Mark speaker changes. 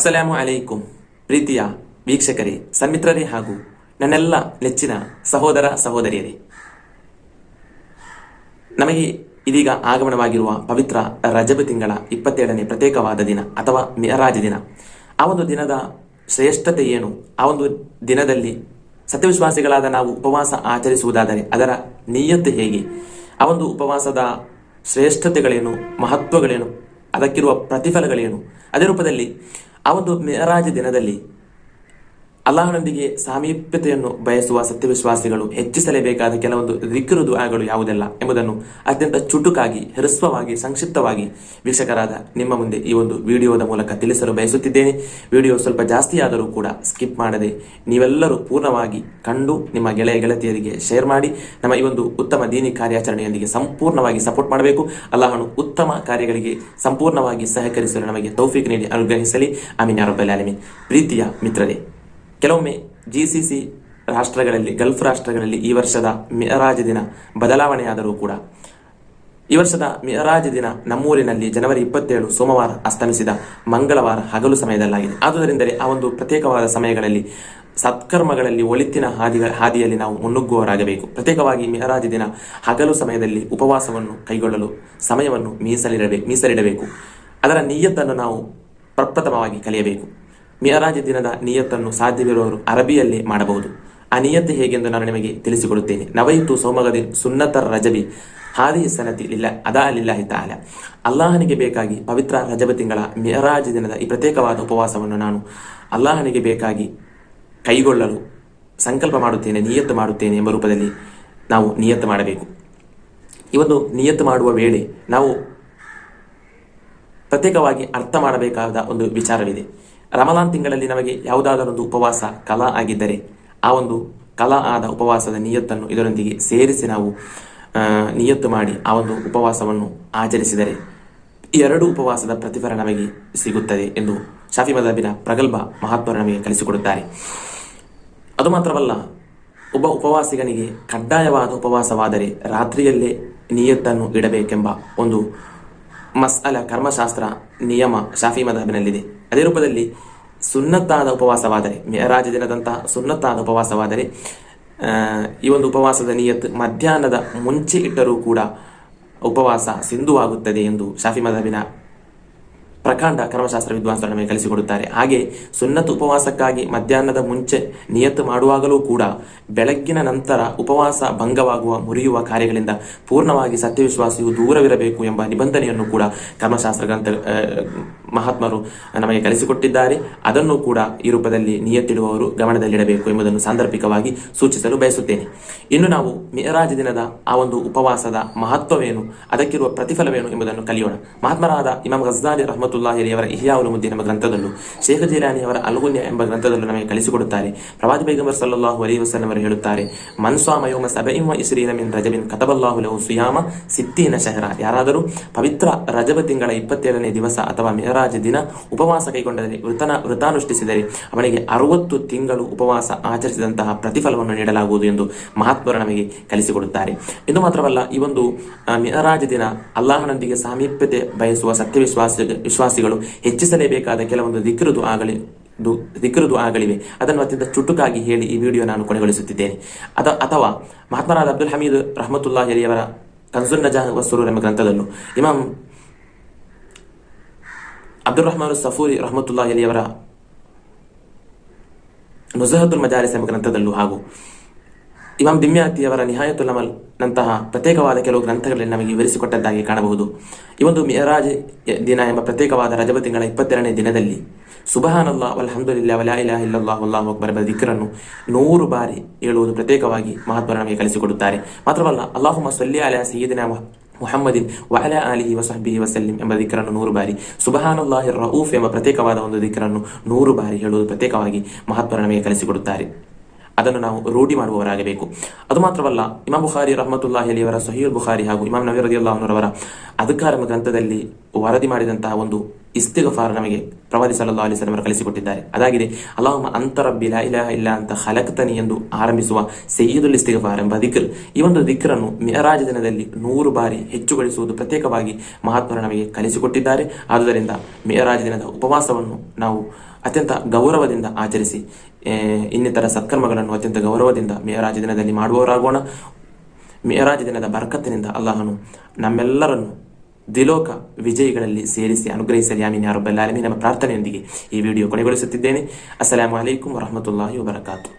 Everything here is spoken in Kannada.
Speaker 1: ಅಸ್ಸಲಾಮು ಅಲೈಕುಂ ಪ್ರೀತಿಯ ವೀಕ್ಷಕರೇ ಸಮಿತ್ರರೇ ಹಾಗೂ ನನ್ನೆಲ್ಲ ನೆಚ್ಚಿನ ಸಹೋದರ ಸಹೋದರಿಯರೇ. ನಮಗೆ ಇದೀಗ ಆಗಮನವಾಗಿರುವ ಪವಿತ್ರ ರಜಬ ತಿಂಗಳ ಇಪ್ಪತ್ತೇಳನೇ ಪ್ರತ್ಯೇಕವಾದ ದಿನ ಅಥವಾ ಮಿರಾಜ್ ದಿನ. ಆ ಒಂದು ದಿನದ ಶ್ರೇಷ್ಠತೆ ಏನು? ಆ ಒಂದು ದಿನದಲ್ಲಿ ಸತ್ಯವಿಶ್ವಾಸಿಗಳಾದ ನಾವು ಉಪವಾಸ ಆಚರಿಸುವುದಾದರೆ ಅದರ ನಿಯತ್ತು ಹೇಗೆ? ಆ ಒಂದು ಉಪವಾಸದ ಶ್ರೇಷ್ಠತೆಗಳೇನು? ಮಹತ್ವಗಳೇನು? ಅದಕ್ಕಿರುವ ಪ್ರತಿಫಲಗಳೇನು? ಅದೇ ರೂಪದಲ್ಲಿ ಆ ಒಂದು ದಿನದಲ್ಲಿ ಅಲ್ಲಾಹನೊಂದಿಗೆ ಸಾಮೀಪ್ಯತೆಯನ್ನು ಬಯಸುವ ಸತ್ಯವಿಶ್ವಾಸಿಗಳು ಹೆಚ್ಚಿಸಲೇಬೇಕಾದ ಕೆಲವೊಂದು ದಿಕ್ಕರು ದುಆಗಳು ಯಾವುದೆಲ್ಲ ಎಂಬುದನ್ನು ಅತ್ಯಂತ ಚುಟುಕಾಗಿ ಹೃಸ್ವವಾಗಿ ಸಂಕ್ಷಿಪ್ತವಾಗಿ ವೀಕ್ಷಕರಾದ ನಿಮ್ಮ ಮುಂದೆ ಈ ಒಂದು ವಿಡಿಯೋದ ಮೂಲಕ ತಿಳಿಸಲು ಬಯಸುತ್ತಿದ್ದೇನೆ. ವಿಡಿಯೋ ಸ್ವಲ್ಪ ಜಾಸ್ತಿಯಾದರೂ ಕೂಡ ಸ್ಕಿಪ್ ಮಾಡದೆ ನೀವೆಲ್ಲರೂ ಪೂರ್ಣವಾಗಿ ಕಂಡು ನಿಮ್ಮ ಗೆಳೆಯ ಗೆಳತಿಯರಿಗೆ ಶೇರ್ ಮಾಡಿ, ನಮ್ಮ ಈ ಒಂದು ಉತ್ತಮ ದೀನಿ ಕಾರ್ಯಾಚರಣೆಯೊಂದಿಗೆ ಸಂಪೂರ್ಣವಾಗಿ ಸಪೋರ್ಟ್ ಮಾಡಬೇಕು. ಅಲ್ಲಾಹನು ಉತ್ತಮ ಕಾರ್ಯಗಳಿಗೆ ಸಂಪೂರ್ಣವಾಗಿ ಸಹಕರಿಸಲು ನಮಗೆ ತೌಫೀಕ್ ನೀಡಿ, ಅನುಗ್ರಹಿಸಲಿ. ಅಮೀನ್ ಯಾರೊಬ್ಬಲ್ಲಿ ಆಲಮೀನ್. ಪ್ರೀತಿಯ ಮಿತ್ರರೇ ಕೆಲವೊಮ್ಮೆ ಜಿಸಿಸಿ ರಾಷ್ಟ್ರಗಳಲ್ಲಿ ಗಲ್ಫ್ ರಾಷ್ಟ್ರಗಳಲ್ಲಿ ಈ ವರ್ಷದ ಮಿಯರಾಜ್ ದಿನ ಬದಲಾವಣೆಯಾದರೂ ಕೂಡ ಈ ವರ್ಷದ ಮಿಯರಾಜ್ ದಿನ ನಮ್ಮೂರಿನಲ್ಲಿ ಜನವರಿ ಇಪ್ಪತ್ತೇಳು ಸೋಮವಾರ ಅಸ್ತಮಿಸಿದ ಮಂಗಳವಾರ ಹಗಲು ಸಮಯದಲ್ಲಾಗಿದೆ. ಆದುದರಿಂದಲೇ ಆ ಒಂದು ಪ್ರತ್ಯೇಕವಾದ ಸಮಯಗಳಲ್ಲಿ ಸತ್ಕರ್ಮಗಳಲ್ಲಿ ಒಳಿತಿನ ಹಾದಿ ಹಾದಿಯಲ್ಲಿ ನಾವು ಮುನ್ನುಗ್ಗುವವರಾಗಬೇಕು. ಪ್ರತ್ಯೇಕವಾಗಿ ಮಿಹರಾಜ ದಿನ ಹಗಲು ಸಮಯದಲ್ಲಿ ಉಪವಾಸವನ್ನು ಕೈಗೊಳ್ಳಲು ಸಮಯವನ್ನು ಮೀಸಲಿಡಬೇಕು ಮೀಸಲಿಡಬೇಕು. ಅದರ ನಿಯತ್ತನ್ನು ನಾವು ಪ್ರಪ್ರಥಮವಾಗಿ ಕಲಿಯಬೇಕು. ಮಿಯರಾಜ್ ದಿನದ ನಿಯತ್ತನ್ನು ಸಾಧ್ಯವಿರುವವರು ಅರಬಿಯಲ್ಲಿ ಮಾಡಬಹುದು. ಆ ನಿಯತ್ತು ಹೇಗೆಂದು ನಾನು ನಿಮಗೆ ತಿಳಿಸಿಕೊಡುತ್ತೇನೆ. ನವೈತು ಸೋಮಗದಿ ಸುನ್ನತರ ರಜಬಿ. ಹಾದಿ ಸನತಿ ಲಿಲ್ಲ, ಅದಾ ಲಿಲ್ಲಾಹಿ ತಾಲ. ಅಲ್ಲಾಹನಿಗೆ ಬೇಕಾಗಿ ಪವಿತ್ರ ರಜಬ ತಿಂಗಳ ಮಿಯರಾಜ್ ದಿನದ ಈ ಪ್ರತ್ಯೇಕವಾದ ಉಪವಾಸವನ್ನು ನಾನು ಅಲ್ಲಾಹನಿಗೆ ಬೇಕಾಗಿ ಕೈಗೊಳ್ಳಲು ಸಂಕಲ್ಪ ಮಾಡುತ್ತೇನೆ, ನಿಯತ್ತು ಮಾಡುತ್ತೇನೆ ಎಂಬ ರೂಪದಲ್ಲಿ ನಾವು ನಿಯತ್ತು ಮಾಡಬೇಕು. ಈ ಒಂದು ನಿಯತ್ತು ಮಾಡುವ ವೇಳೆ ನಾವು ಪ್ರತ್ಯೇಕವಾಗಿ ಅರ್ಥ ಮಾಡಬೇಕಾದ ಒಂದು ವಿಚಾರವಿದೆ. ರಮಲಾನ್ ತಿಂಗಳಲ್ಲಿ ನಮಗೆ ಯಾವುದಾದರೊಂದು ಉಪವಾಸ, ಕಲಾ ಆಗಿದ್ದರೆ ಆ ಒಂದು ಕಲಾ ಆದ ಉಪವಾಸದ ನಿಯತ್ತನ್ನು ಇದರೊಂದಿಗೆ ಸೇರಿಸಿ ನಾವು ನಿಯತ್ತು ಮಾಡಿ ಆ ಒಂದು ಉಪವಾಸವನ್ನು ಆಚರಿಸಿದರೆ ಎರಡು ಉಪವಾಸದ ಪ್ರತಿಫಲ ನಮಗೆ ಸಿಗುತ್ತದೆ ಎಂದು ಶಾಫಿ ಮದಬಿನ ಪ್ರಗಲ್ಭ ಮಹಾತ್ಮರು ನಮಗೆ ಕಲಿಸಿಕೊಡುತ್ತಾರೆ. ಅದು ಮಾತ್ರವಲ್ಲ, ಒಬ್ಬ ಉಪವಾಸಿಗನಿಗೆ ಕಡ್ಡಾಯವಾದ ಉಪವಾಸವಾದರೆ ರಾತ್ರಿಯಲ್ಲೇ ನಿಯತ್ತನ್ನು ಇಡಬೇಕೆಂಬ ಒಂದು ಮಸ್ಅಲ ಕರ್ಮಶಾಸ್ತ್ರ ನಿಯಮ ಶಾಫಿ ಮದಬಿನಲ್ಲಿದೆ. ಅದೇ ರೂಪದಲ್ಲಿ ಸುನ್ನತ್ತಾದ ಉಪವಾಸವಾದರೆ, ಮೇರಾಜ ದಿನದಂತಹ ಸುನ್ನತ್ತಾದ ಉಪವಾಸವಾದರೆ ಈ ಒಂದು ಉಪವಾಸದ ನಿಯತ್ ಮಧ್ಯಾಹ್ನದ ಮುಂಚೆ ಇಟ್ಟರೂ ಕೂಡ ಉಪವಾಸ ಸಿಂಧುವಾಗುತ್ತದೆ ಎಂದು ಶಾಫಿ ಮದಬಿನ ಪ್ರಕಾಂಡ ಕರ್ಮಶಾಸ್ತ್ರ ವಿದ್ವಾಂಸರು ನಮಗೆ ಕಲಿಸಿಕೊಡುತ್ತಾರೆ. ಹಾಗೆ ಸುನ್ನತ್ ಉಪವಾಸಕ್ಕಾಗಿ ಮಧ್ಯಾಹ್ನದ ಮುಂಚೆ ನಿಯತ್ತು ಮಾಡುವಾಗಲೂ ಕೂಡ ಬೆಳಗ್ಗಿನ ನಂತರ ಉಪವಾಸ ಭಂಗವಾಗುವ, ಮುರಿಯುವ ಕಾರ್ಯಗಳಿಂದ ಪೂರ್ಣವಾಗಿ ಸತ್ಯವಿಶ್ವಾಸಿಯು ದೂರವಿರಬೇಕು ಎಂಬ ನಿಬಂಧನೆಯನ್ನು ಕೂಡ ಕರ್ಮಶಾಸ್ತ್ರ ಗ್ರಂಥ ಮಹಾತ್ಮರು ನಮಗೆ ಕಲಿಸಿಕೊಟ್ಟಿದ್ದಾರೆ. ಅದನ್ನು ಕೂಡ ಈ ರೂಪದಲ್ಲಿ ನಿಯತ್ತಿಡುವವರು ಗಮನದಲ್ಲಿಡಬೇಕು ಎಂಬುದನ್ನು ಸಾಂದರ್ಭಿಕವಾಗಿ ಸೂಚಿಸಲು ಬಯಸುತ್ತೇನೆ. ಇನ್ನು ನಾವು ಮೇರಾಜ ದಿನದ ಆ ಒಂದು ಉಪವಾಸದ ಮಹತ್ವವೇನು, ಅದಕ್ಕಿರುವ ಪ್ರತಿಫಲವೇನು ಎಂಬುದನ್ನು ಕಲಿಯೋಣ. ಮಹಾತ್ಮರಾದ ಇಮಾಮ್ ಗಜ್ದಾಲಿ ರಹಮತುಲ್ಲಾಹಿ ಅವರ ಇಹಿಯಾವುಲ್ ಮುದ್ದಿನ್ ಎಂಬ ಗ್ರಂಥದಲ್ಲೂ ಶೇಖ್ ಜೀರಾನಿ ಅವರ ಅಲ್ಗುನ್ಯ ಎಂಬ ಗ್ರಂಥದಲ್ಲೂ ನಮಗೆ ಕಲಿಸಿಕೊಡುತ್ತಾರೆ. ಪ್ರವಾದಿ ಬೈಗಂಬರ್ ಸಲ್ಲಾಹು ಅಲೈಹಿ ವಸಲ್ಲಂ ಅವರು ಹೇಳುತ್ತಾರೆ ಮನ್ಸ್ವಾಮ ಮಯೋಮ ಸಬಇಂ ವ ಇಸ್ರೀನ ರಜಬಿನ್ ಕತಬಲ್ಲಾಹು ಲಹು ಸುಯಾಮ ಸಿದ್ದೀನ ಶಹರ. ಯಾರಾದರೂ ಪವಿತ್ರ ರಜಬ ತಿಂಗಳ ಇಪ್ಪತ್ತೇಳನೇ ದಿವಸ ಅಥವಾ ಮೆಹರಾಜ್ ದಿನ ಉಪವಾಸ ಕೈಗೊಂಡರೆ ವೃತನ ವೃತಾನುಷ್ಠಿಸಿದರೆ ಅವನಿಗೆ ಅರವತ್ತು ತಿಂಗಳು ಉಪವಾಸ ಆಚರಿಸಿದಂತಹ ಪ್ರತಿಫಲವನ್ನು ನೀಡಲಾಗುವುದು ಎಂದು ಮಹಾತ್ಮರು ನಮಗೆ ಕಲಿಸಿಕೊಡುತ್ತಾರೆ. ಇದು ಮಾತ್ರವಲ್ಲ ಈ ಒಂದು ಆ, ದಿನ ಅಲ್ಲಾಹನೊಂದಿಗೆ ಸಾಮೀಪ್ಯತೆ ಬಯಸುವ ಸತ್ಯವಿಶ್ವಾಸ ವಿಶ್ವಾಸಿಗಳು ಹೆಚ್ಚಿಸಲೇಬೇಕಾದ ಕೆಲವೊಂದು ದಿಕ್ಕಿರುದು ಆಗಲಿ ದಿಕ್ಕಿರುದು ಆಗಲಿವೆ. ಅದನ್ನು ಅತ್ಯಂತ ಚುಟುಕಾಗಿ ಹೇಳಿ ಈ ವಿಡಿಯೋ ನಾನು ಕೊನೆಗೊಳಿಸುತ್ತಿದ್ದೇನೆ. ಅದ ಅಥವಾ ಮಹಾತ್ಮರಾದ ಅಬ್ದುಲ್ ಹಮೀದ್ ರಹಮತುಲ್ಲಾಹಿ ಅಲಿಯವರ ಕನ್ಸುಲ್ ನಜಾ ವಸೂರು ಎಂಬ ಗ್ರಂಥದಲ್ಲೂ ಇಮಾಮ್ ಅಬ್ದುಲ್ ರಹಮಾನ್ ಸಫೂರಿ ರಹಮತುಲ್ಲಾಹಿ ಅಲಿಯವರ ನುಜಹದುಲ್ ಮಜಾರಿಸ್ ಎಂಬ ಗ್ರಂಥದಲ್ಲೂ ಹಾಗೂ ಇಮಾಮ್ ದಿಮ್ಯಾತಿಯವರ ಅವರ ನಿಹಾಯತುಲ್ ಅಮಲ್ ನಂತಹ ಪ್ರತ್ಯೇಕವಾದ ಕೆಲವು ಗ್ರಂಥಗಳಲ್ಲಿ ನಮಗೆ ವಿವರಿಸಿಕೊಟ್ಟದ್ದಾಗಿ ಕಾಣಬಹುದು. ಈ ಒಂದು ಮಿಯರಾಜ್ ದಿನ ಎಂಬ ಪ್ರತ್ಯೇಕವಾದ ರಜಬ ತಿಂಗಳ ಇಪ್ಪತ್ತೆರಡನೇ ದಿನದಲ್ಲಿ ಸುಬಹಾನಲ್ಲಾ ವಲ್ಹಮ್ದುಲಿಲ್ಲಾ ವಲಾ ಅಲ್ಲಾಹು ಅಕ್ಬರ್ ಎಂಬ ದಿಕ್ಕರನ್ನು ನೂರು ಬಾರಿ ಹೇಳುವುದು ಪ್ರತ್ಯೇಕವಾಗಿ ಮಹತ್ವ ನಮಗೆ ಕಲಿಸಿಕೊಡುತ್ತಾರೆ. ಮಾತ್ರವಲ್ಲ ಅಲ್ಲಾಹುಮ ಸಲ್ಲಿ ಅಲಾ ಸಯ್ಯಿದಿನ ಮುಹಮ್ಮದಿನ್ ವಹಲ ಆಲಿಹಿ ವಸಹಬಿ ವಸಲ್ಲಿಂ ಎಂಬ ದಿಕ್ಕರನ್ನು ನೂರು ಬಾರಿ ಸುಬಹಾನುಲ್ಲಾಹಿ ರೌಫ್ ಎಂಬ ಪ್ರತ್ಯೇಕವಾದ ಒಂದು ದಿಕ್ಕರನ್ನು ನೂರು ಬಾರಿ ಹೇಳುವುದು ಪ್ರತ್ಯೇಕವಾಗಿ ಮಹತ್ವ ನಮಗೆ ಕಲಿಸಿಕೊಡುತ್ತಾರೆ. ಅದನ್ನು ನಾವು ರೂಢಿ ಮಾಡುವವರಾಗಬೇಕು. ಅದು ಮಾತ್ರವಲ್ಲ ಇಮಾಮ್ ಬುಖಾರಿ ರಹಮತುಲ್ಲಾಹಿ ಅಲಿಯವರ ಸಹೀಲ್ ಬುಖಾರಿ ಹಾಗೂ ಇಮಾಮ್ ನವೀರ್ ರದಿಯಲ್ಲಾಹನವರ ಅಧಿಕಾರ ಗ್ರಂಥದಲ್ಲಿ ವರದಿ ಮಾಡಿದಂತಹ ಒಂದು ಇಸ್ತಿಗಫಾರ್ ನಮಗೆ ಪ್ರವಾದಿ ಸಲ್ಲಾ ಅಲಿ ಸಲಮರು ಕಲಿಸಿಕೊಟ್ಟಿದ್ದಾರೆ. ಅದಾಗಿದೆ ಅಲಾಹ್ ಅಂತರಬ್ಬಿ ಲಾ ಇಲಾಹ ಇಲ್ಲ ಅಂತ ಹಲಕ್ತನಿ ಎಂದು ಆರಂಭಿಸುವ ಸೈಯದುಲ್ ಇಸ್ತಿಗಫಾರ್ ಎಂಬ ದಿಕ್ರ್. ಈ ಒಂದು ದಿಕ್ರನ್ನು ಮಿಯರಾಜ್ ದಿನದಲ್ಲಿ ನೂರು ಬಾರಿ ಹೆಚ್ಚುಗೊಳಿಸುವುದು ಪ್ರತ್ಯೇಕವಾಗಿ ಮಹಾತ್ಮರು ನಮಗೆ ಕಲಿಸಿಕೊಟ್ಟಿದ್ದಾರೆ. ಆದುದರಿಂದ ಮಿಯರಾಜ್ ದಿನದ ಉಪವಾಸವನ್ನು ನಾವು ಅತ್ಯಂತ ಗೌರವದಿಂದ ಆಚರಿಸಿ ಇನ್ನಿತರ ಸತ್ಕರ್ಮಗಳನ್ನು ಅತ್ಯಂತ ಗೌರವದಿಂದ ಮಿಯರಾಜ್ ದಿನದಲ್ಲಿ ಮಾಡುವವರಾಗೋಣ. ಮೇರಾಜ ದಿನದ ಬರಕತ್ತಿನಿಂದ ಅಲ್ಲಾಹನು ನಮ್ಮೆಲ್ಲರನ್ನು ದಿಲೋಕ ವಿಜಯಿಗಳಲ್ಲಿ ಸೇರಿಸಿ ಅನುಗ್ರಹಿಸಲಿ. ಆಮೀನ್. ಯಾರೊಬ್ಬಲ್ಲಾಲಮಿ ನಮ್ಮ ಪ್ರಾರ್ಥನೆಯೊಂದಿಗೆ ಈ ವಿಡಿಯೋ ಕೊನೆಗೊಳಿಸುತ್ತಿದ್ದೇನೆ. ಅಸ್ಸಲಾಮು ಅಲೈಕುಂ ವರಹಮತುಲ್ಲಾಹಿ ವಬರಕಾತು.